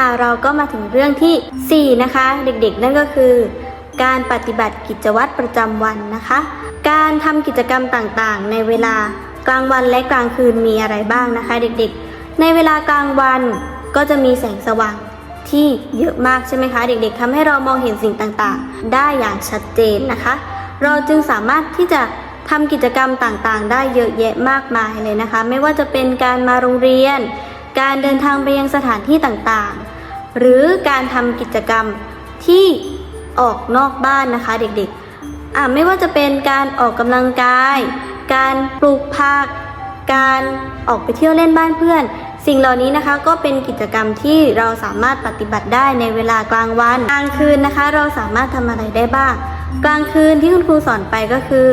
อ่าเราก็มาถึงเรื่องที่ 4 นะคะ เด็กๆ นั่นก็คือ การปฏิบัติกิจวัตรประจำวันนะคะ การทำกิจกรรมต่างๆ ในเวลากลางวันและกลางคืนมีอะไรบ้างนะคะ เด็กๆ ในเวลากลางวันก็จะมีแสงสว่างที่เยอะมากใช่ไหมคะ เด็กๆทำให้เรามองเห็นสิ่งต่างๆ ได้อย่างชัดเจนนะคะ เราจึงสามารถที่จะทำกิจกรรมต่างๆ ได้เยอะแยะมากมายเลยนะคะ ไม่ว่าจะเป็นการมาโรงเรียน การเดินทางไปยังสถานที่ต่างๆ หรือการทำกิจกรรมที่ออกนอกบ้านนะคะเด็กๆอะไม่ว่าจะเป็นการออกกำลังกาย การปลูกผัก การออกไปเที่ยวเล่นบ้านเพื่อน สิ่งเหล่านี้นะคะก็เป็นกิจกรรมที่เราสามารถปฏิบัติได้ในเวลากลางวัน กลางคืนนะคะ เราสามารถทำอะไรได้บ้าง กลางคืนที่คุณครูสอนไปก็คือ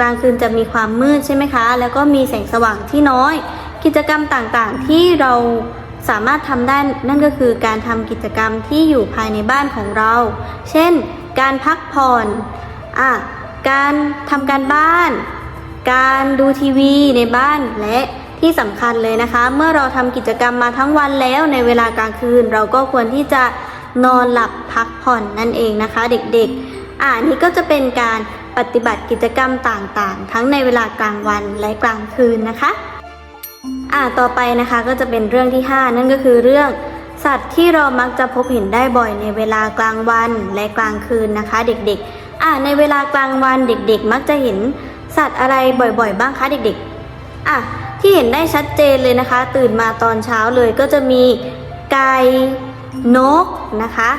กลางคืนจะมีความมืดใช่ไหมคะ แล้วก็มีแสงสว่างที่น้อย กิจกรรมต่างๆที่เรา สามารถทำได้นั่นก็คือการทำกิจกรรมที่อยู่ภายในบ้านของเรา เช่น การพักผ่อนอะการทำการบ้าน การดูทีวีในบ้านและที่สำคัญเลยนะคะ เมื่อเราทำกิจกรรมมาทั้งวันแล้วในเวลากลางคืน เราก็ควรที่จะนอนหลับพักผ่อนนั่นเองนะคะ เด็กๆอ่านี่ก็จะเป็นการปฏิบัติกิจกรรมต่างๆ ทั้งในเวลากลางวันและกลางคืนนะคะ อ่าต่อไปนะคะก็จะเป็นเรื่องที่ 5 นั่นก็คือเรื่องสัตว์ที่เรามักจะพบเห็นได้บ่อยในเวลากลางวันและกลางคืนนะคะ เด็กๆอ่าในเวลากลางวันเด็กๆ มักจะเห็นสัตว์อะไรบ่อยๆ บ้างคะเด็กๆอะที่เห็นได้ชัดเจนเลยนะคะ ตื่นมาตอนเช้าเลยก็จะมีไก่นกนะคะ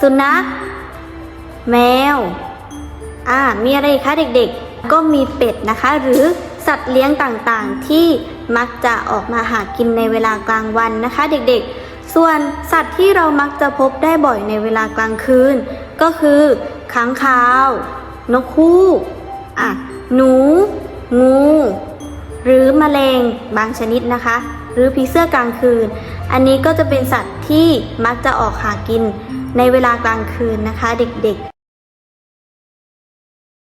สุนัขแมวอ่ามีอะไรคะเด็กๆ ก็มีเป็ดนะคะ หรือสัตว์เลี้ยงต่างๆ ที่มักจะออกมาหากินในเวลากลางวันนะคะ เด็กๆ ส่วนสัตว์ที่เรามักจะพบได้บ่อยในเวลากลางคืน ก็คือค้างคาว นกฮูกอะหนู งู หรือแมลงบางชนิดนะคะ หรือผีเสื้อกลางคืน อันนี้ก็จะเป็นสัตว์ที่มักจะออกหากินในเวลากลางคืนนะคะ เด็กๆ